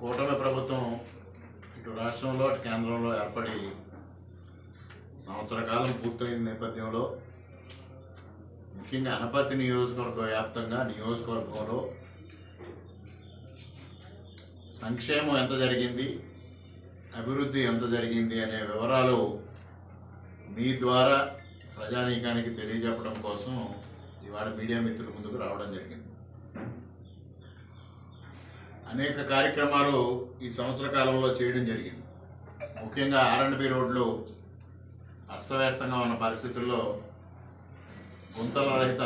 కూటమి ప్రభుత్వం ఇటు రాష్ట్రంలో అటు కేంద్రంలో ఏర్పడి సంవత్సర కాలం పూర్తయిన నేపథ్యంలో ముఖ్యంగా అనపర్తి నియోజకవర్గ వ్యాప్తంగా నియోజకవర్గంలో సంక్షేమం ఎంత జరిగింది అభివృద్ధి ఎంత జరిగింది అనే వివరాలు మీ ద్వారా ప్రజానీకానికి తెలియజెప్పడం కోసం ఇవాళ మీడియా మిత్రుల ముందుకు రావడం జరిగింది. అనేక కార్యక్రమాలు ఈ సంవత్సర కాలంలో చేయడం జరిగింది. ముఖ్యంగా ఆర్ఎండ్బి రోడ్లు అస్తవ్యస్తంగా ఉన్న పరిస్థితుల్లో గుంతల రహిత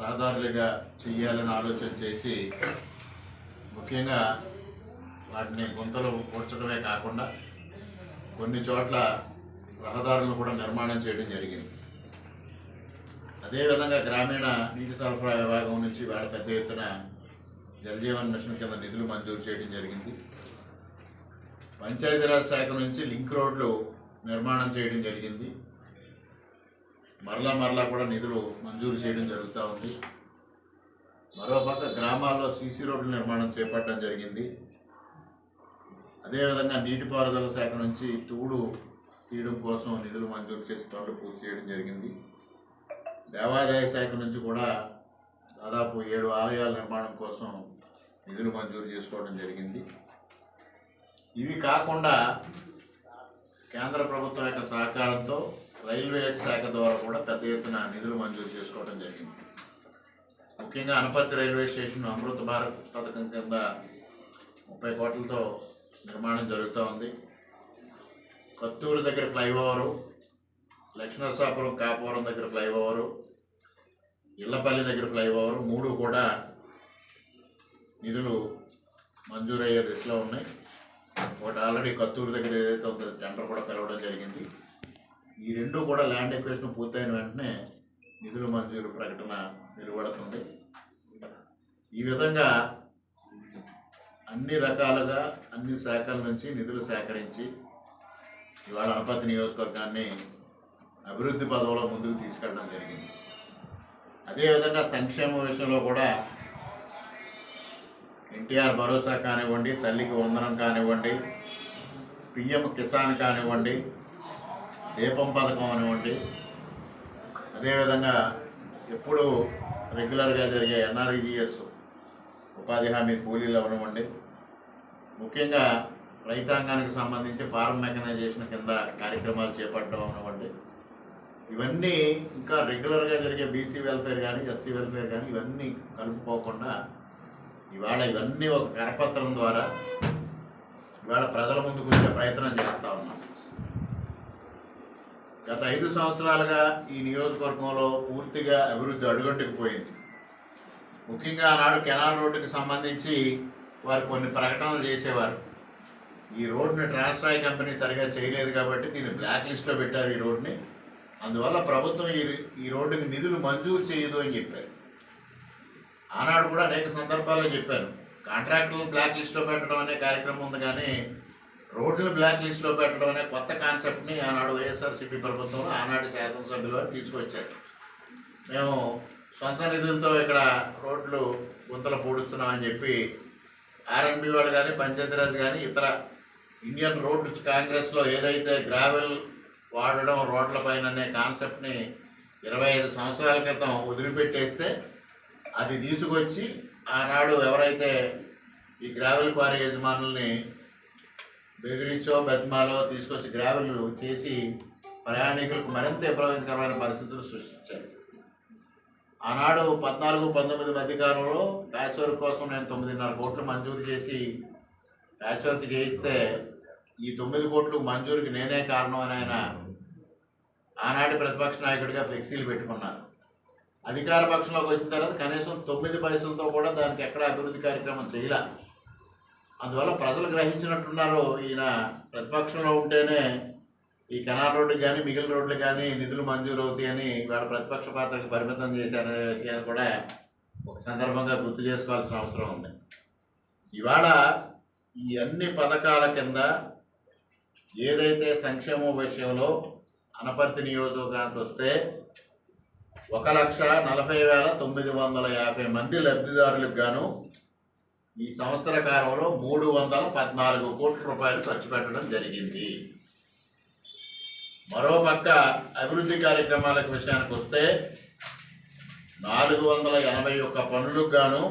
రహదారులుగా చేయాలని ఆలోచన చేసి ముఖ్యంగా వాటిని గుంతలు పూడ్చడమే కాకుండా కొన్ని చోట్ల రహదారులను కూడా నిర్మాణం చేయడం జరిగింది. అదేవిధంగా గ్రామీణ నీటి సరఫరా విభాగం నుంచి వాళ్ళ పెద్ద ఎత్తున జలజీవన్ మిషన్ కింద నిధులు మంజూరు చేయడం జరిగింది. పంచాయతీరాజ్ శాఖ నుంచి లింక్ రోడ్లు నిర్మాణం చేయడం జరిగింది. మరలా మరలా కూడా నిధులు మంజూరు చేయడం జరుగుతూ ఉంది. మరోపక్క గ్రామాల్లో సీసీ రోడ్ల నిర్మాణం చేపట్టడం జరిగింది. అదేవిధంగా నీటిపారుదల శాఖ నుంచి తూడు తీయడం కోసం నిధులు మంజూరు చేసి పనులు పూర్తి చేయడం జరిగింది. దేవాదాయ శాఖ నుంచి కూడా దాదాపు ఏడు ఆలయాల నిర్మాణం కోసం నిధులు మంజూరు చేసుకోవడం జరిగింది. ఇవి కాకుండా కేంద్ర ప్రభుత్వం యొక్క సహకారంతో రైల్వే శాఖ ద్వారా కూడా పెద్ద ఎత్తున నిధులు మంజూరు చేసుకోవడం జరిగింది. ముఖ్యంగా అనపర్తి రైల్వే స్టేషన్ అమృత భారత్ పథకం కింద ముప్పై కోట్లతో నిర్మాణం జరుగుతూ ఉంది. కొత్తూరు దగ్గర ఫ్లైఓవరు లక్ష్మణసాపురం కాపురం దగ్గర ఫ్లైఓవరు ఇళ్ళపల్లి దగ్గర ఫ్లైఓవర్ మూడు కూడా నిధులు మంజూరయ్యే దిశలో ఉన్నాయి. ఒకటి ఆల్రెడీ కత్తూరు దగ్గర ఏదైతే ఉందో టెండర్ కూడా పిలవడం జరిగింది. ఈ రెండు కూడా ల్యాండ్ ఎక్వేషన్ పూర్తయిన వెంటనే నిధుల మంజూరు ప్రకటన వెలువడుతుంది. ఈ విధంగా అన్ని రకాలుగా అన్ని శాఖల నుంచి నిధులు సేకరించి ఇవాళ అనపతి నియోజకవర్గాన్ని అభివృద్ధి పదవిలో ముందుకు తీసుకెళ్ళడం జరిగింది. అదేవిధంగా సంక్షేమ విషయంలో కూడా ఎన్టీఆర్ భరోసా కానివ్వండి తల్లికి వందనం కానివ్వండి పిఎం కిసాన్ కానివ్వండి దీపం పథకం అనివ్వండి. అదేవిధంగా ఎప్పుడు రెగ్యులర్గా జరిగే ఎన్ఆర్ఈజిఎస్ ఉపాధి హామీ కూలీలు అవనివ్వండి. ముఖ్యంగా రైతాంగానికి సంబంధించి ఫారం మెకనైజేషన్ కింద కార్యక్రమాలు చేపట్టడం అనివ్వండి ఇవన్నీ ఇంకా రెగ్యులర్గా జరిగే బీసీ వెల్ఫేర్ కానీ ఎస్సీ వెల్ఫేర్ కానీ ఇవన్నీ కలుపుకోకుండా ఇవాళ ఇవన్నీ ఒక కరపత్రం ద్వారా ఇవాళ ప్రజల ముందుకు వచ్చే ప్రయత్నం చేస్తూ ఉన్నాం. గత ఐదు సంవత్సరాలుగా ఈ నియోజకవర్గంలో పూర్తిగా అభివృద్ధి అడుగంటుకు పోయింది. ముఖ్యంగా ఆనాడు కెనాల్ రోడ్డుకి సంబంధించి వారు కొన్ని ప్రకటనలు చేసేవారు. ఈ రోడ్డుని ట్రాన్స్రాయ్ కంపెనీ సరిగా చేయలేదు కాబట్టి దీన్ని బ్లాక్ లిస్ట్లో పెట్టారు ఈ రోడ్ని. అందువల్ల ప్రభుత్వం ఈ ఈ రోడ్డుకి నిధులు మంజూరు చేయదు అని చెప్పారు. ఆనాడు కూడా అనేక సందర్భాల్లో చెప్పాను. కాంట్రాక్టులను బ్లాక్ లిస్ట్లో పెట్టడం అనే కార్యక్రమం ఉంది కానీ రోడ్లను బ్లాక్ లిస్ట్లో పెట్టడం అనే కొత్త కాన్సెప్ట్ని ఆనాడు వైఎస్ఆర్సీపీ ప్రభుత్వం ఆనాటి శాసనసభ్యుల వారు తీసుకొచ్చారు. మేము సొంత నిధులతో ఇక్కడ రోడ్లు గుంతలు పూడుస్తున్నామని చెప్పి ఆర్ఎన్బి వాళ్ళు కానీ పంచాయతీరాజ్ కానీ ఇతర ఇండియన్ రోడ్ కాంగ్రెస్లో ఏదైతే గ్రావెల్ వాడడం రోడ్ల పైన అనే కాన్సెప్ట్ని ఇరవై ఐదు సంవత్సరాల క్రితం వదిలిపెట్టేస్తే అది తీసుకొచ్చి ఆనాడు ఎవరైతే ఈ గ్రావెల్ క్వారీ యజమానుల్ని బెదిరించో బతిమాలో తీసుకొచ్చి గ్రావెల్ చేసి ప్రయాణికులకు మరింత ఇబ్బందికరమైన పరిస్థితులు సృష్టించారు. ఆనాడు పద్నాలుగు పంతొమ్మిది మధ్యకాలంలో ప్యాచ్ వర్క్ కోసం నేను తొమ్మిదిన్నర కోట్లు మంజూరు చేసి ప్యాచ్ వర్క్ చేయిస్తే ఈ తొమ్మిది కోట్లు మంజూరుకి నేనే కారణం అని ఆయన ఆనాటి ప్రతిపక్ష నాయకుడిగా ఫ్లెక్సీలు పెట్టుకున్నారు. అధికార పక్షంలోకి వచ్చిన తర్వాత కనీసం తొమ్మిది పైసలతో కూడా దానికి ఎక్కడ అభివృద్ధి కార్యక్రమం చేయలే. అందువల్ల ప్రజలు గ్రహించినట్టున్నారు ఈయన ప్రతిపక్షంలో ఉంటేనే ఈ కెనాల్ రోడ్డు కానీ మిగిలిన రోడ్లు కానీ నిధులు మంజూరు అవుతాయని వాళ్ళ ప్రతిపక్ష పాత్రకు పరిమితం చేశారనే విషయాన్ని కూడా ఒక సందర్భంగా గుర్తు చేసుకోవాల్సిన అవసరం ఉంది. ఇవాళ ఈ అన్ని పథకాల కింద ఏదైతే సంక్షేమం విషయంలో అనపర్తి నియోజకవర్గానికి వస్తే ఒక లక్ష నలభై వేల తొమ్మిది వందల యాభై మంది లబ్ధిదారులకు గాను ఈ సంవత్సర కాలంలో మూడు వందల పద్నాలుగు కోట్ల రూపాయలు ఖర్చు పెట్టడం జరిగింది. మరోపక్క అభివృద్ధి కార్యక్రమాలకు విషయానికి వస్తే నాలుగు వందల ఎనభై ఒక్క పనులకు గాను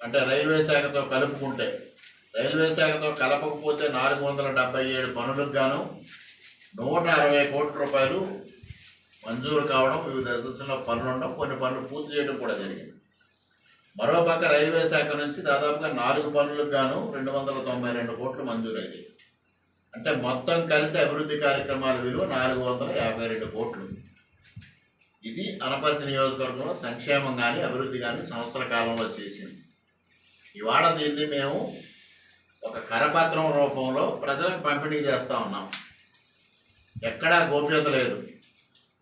అంటే రైల్వే శాఖతో కలుపుకుంటే రైల్వే శాఖతో కలపకపోతే నాలుగు వందల డెబ్బై ఏడు పనులకు గాను నూట అరవై కోట్ల రూపాయలు మంజూరు కావడం వివిధ దశల్లో పనులు ఉండడం కొన్ని పనులు పూర్తి చేయడం కూడా జరిగింది. మరోపక్క రైల్వే శాఖ నుంచి దాదాపుగా నాలుగు పనులకు గాను రెండు వందల తొంభై రెండు కోట్లు మంజూరైంది. అంటే మొత్తం కలిసి అభివృద్ధి కార్యక్రమాల విలువ నాలుగు వందల యాభై రెండు కోట్లు. ఇది అనపర్తి నియోజకవర్గంలో సంక్షేమం కానీ అభివృద్ధి కానీ సంవత్సర కాలంలో చేసింది. ఇవాళ దీన్ని మేము ఒక కరపత్రం రూపంలో ప్రజలకు పంపిణీ చేస్తూ ఉన్నాం. ఎక్కడా గోప్యత లేదు.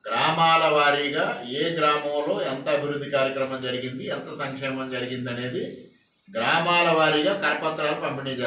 గ్రామాల వారీగా ఏ గ్రామంలో ఎంత అభివృద్ధి కార్యక్రమం జరిగింది ఎంత సంక్షేమం జరిగింది అనేది గ్రామాల వారీగా కరపత్రాలు పంపిణీ చేస్తాం.